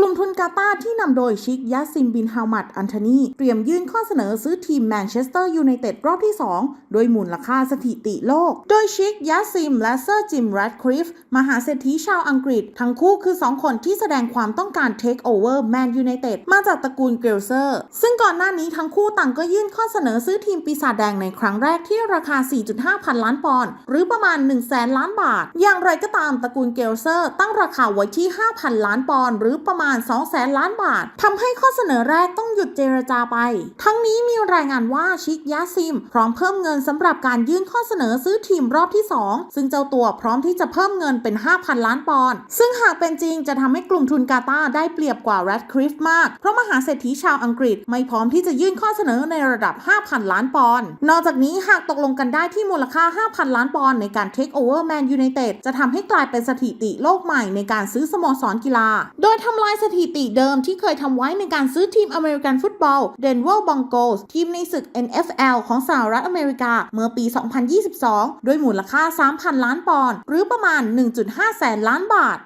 กลุ่มทุนกาตาที่นำโดยชิคยาซิมบินฮาวมัดอันโทนีเตรียมยื่นข้อเสนอซื้อทีมแมนเชสเตอร์ยูไนเต็ดรอบที่ 2 โดยมูลค่าสถิติโลก โดยชิคยาซิมและเซอร์จิมแรดคลิฟมหาเศรษฐีชาวอังกฤษ ทั้งคู่คือ 2 คนที่แสดงความต้องการเทคโอเวอร์แมนยูไนเต็ดมาจากตระกูลเกลเซอร์ ซึ่งก่อนหน้านี้ทั้งคู่ต่างก็ยื่นข้อเสนอซื้อทีมปีศาจแดงในครั้งแรกที่ราคา 4.5 พันล้านปอนด์หรือประมาณ 1 0 0 0 0ล้านบาท อย่างไรก็ตามตระกูลเกลเซอร์ ตั้งราคาไว้ที่ 5,000 ล้านปอนด์หรือประมาณ2 0 0แสนล้านบาททำให้ข้อเสนอแรกต้องหยุดเจรจาไป ทั้งนี้มีรายงานว่าชิคยาซิม พร้อมเพิ่มเงินสำหรับการยื่นข้อเสนอซื้อทีมรอบที่ 2 ซึ่งเจ้าตัวพร้อมที่จะเพิ่มเงินเป็น 5,000 ล้านปอนด์ซึ่งหากเป็นจริงจะทำให้กลุ่มทุนกาตาได้เปรียบกว่าแรดคลิฟมาก เพราะมหาเศรษฐีชาวอังกฤษไม่พร้อมที่จะยื่นข้อเสนอในระดับ 5,000 ล้านปอนด์นอกจากนี้หากตกลงกันได้ที่มูลค่า 5,000 ล้านปอนด์ในการเทคโอเวอร์แมนยูไนเต็ดจะทำให้กลายเป็นสถิติโลกใหม่ในการซื้อสโมสรกีฬา โดยทำลายสถิติเดิมที่เคยทำไว้ในการซื้อทีมอเมริกันฟุตบอลเดนเวอร์บองโกสทีมในศึก NFL ของสหรัฐอเมริกา เมื่อปี 2022 ด้วยมูลค่า 3,000 ล้านปอนด์หรือประมาณ 1.5 แสนล้านบาท